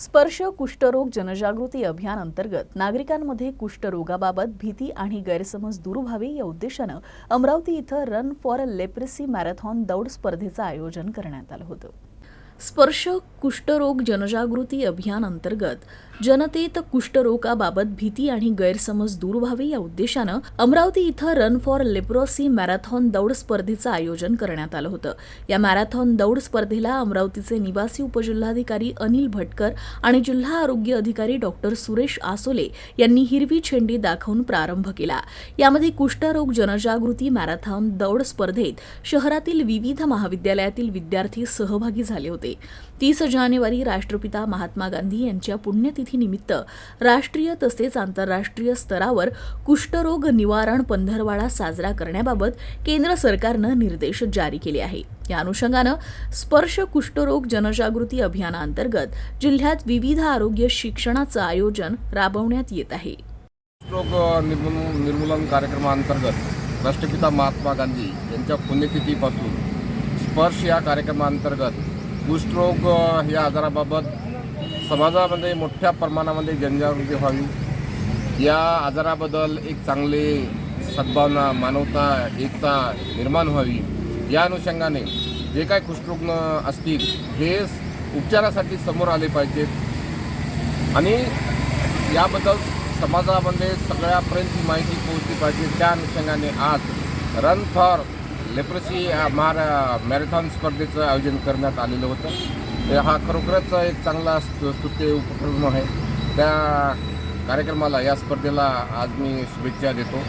स्पर्श कुष्ठरोग जनजागृती अभियान अंतर्गत नागरिकांमध्ये कुष्ठरोगाबाबत भीती आणि गैरसमज दूर व्हावी या उद्देशानं अमरावती इथं रन फॉर लेप्रेसी मॅरेथॉन दौड स्पर्धेचं आयोजन करण्यात आलं होतं. स्पर्श कुष्ठरोग जनजागृती अभियान अंतर्गत जनतेत कुष्ठरोगाबाबत भीती आणि गैरसमज दूर व्हावे या उद्देशानं अमरावती इथं रन फॉर लेप्रोसी मॅरेथॉन दौड स्पर्धेचं आयोजन करण्यात आलं होतं. या मॅरेथॉन दौड स्पर्धेला अमरावतीचे निवासी उपजिल्हाधिकारी अनिल भटकर आणि जिल्हा आरोग्य अधिकारी डॉक्टर सुरेश आसोले यांनी हिरवी झेंडी दाखवून प्रारंभ केला. यामध्ये कुष्ठरोग जनजागृती मॅरेथॉन दौड स्पर्धेत शहरातील विविध महाविद्यालयातील विद्यार्थी सहभागी झाले होते. तीस जानेवारी राष्ट्रपिता महात्मा गांधी यांच्या पुण्यतिथीनिमित्त राष्ट्रीय तसेच आंतरराष्ट्रीय स्तरावर कुष्ठरोग निवारण पंधरवाडा साजरा करण्याबाबत केंद्र सरकारनं निर्देश जारी केले आहे. या अनुषंगानं स्पर्श कुष्ठरोग जनजागृती अभियानाअंतर्गत जिल्ह्यात विविध आरोग्य शिक्षणाचं आयोजन राबवण्यात येत आहे. रोग निर्मूलन निर्मूलन कार्यक्रमाअंतर्गत राष्ट्रपिता महात्मा गांधी यांच्या पुण्यतिथीपासून स्पर्श या कार्यक्रमाअंतर्गत कुष्ठरोग या आजाराबाबत समाजामध्ये मोठ्या प्रमाणामध्ये जनजागृती व्हावी. या आजाराबद्दल एक चांगले सद्भावना मानवता एकता निर्माण व्हावी. या अनुषंगाने जे काय कुष्ठरुग्ण असतील हे उपचारासाठी समोर आले पाहिजेत. आणि याबद्दल समाजामध्ये सगळ्यापर्यंत माहिती पोहोचली पाहिजे. त्या अनुषंगाने आज रन फॉर लेप्रसी या मार मॅरेथॉन स्पर्धेचं आयोजन करण्यात आलेलं होतं. हा खरोखरच एक चांगला स्तुत्य उपक्रम आहे. त्या कार्यक्रमाला या स्पर्धेला आज मी शुभेच्छा देतो.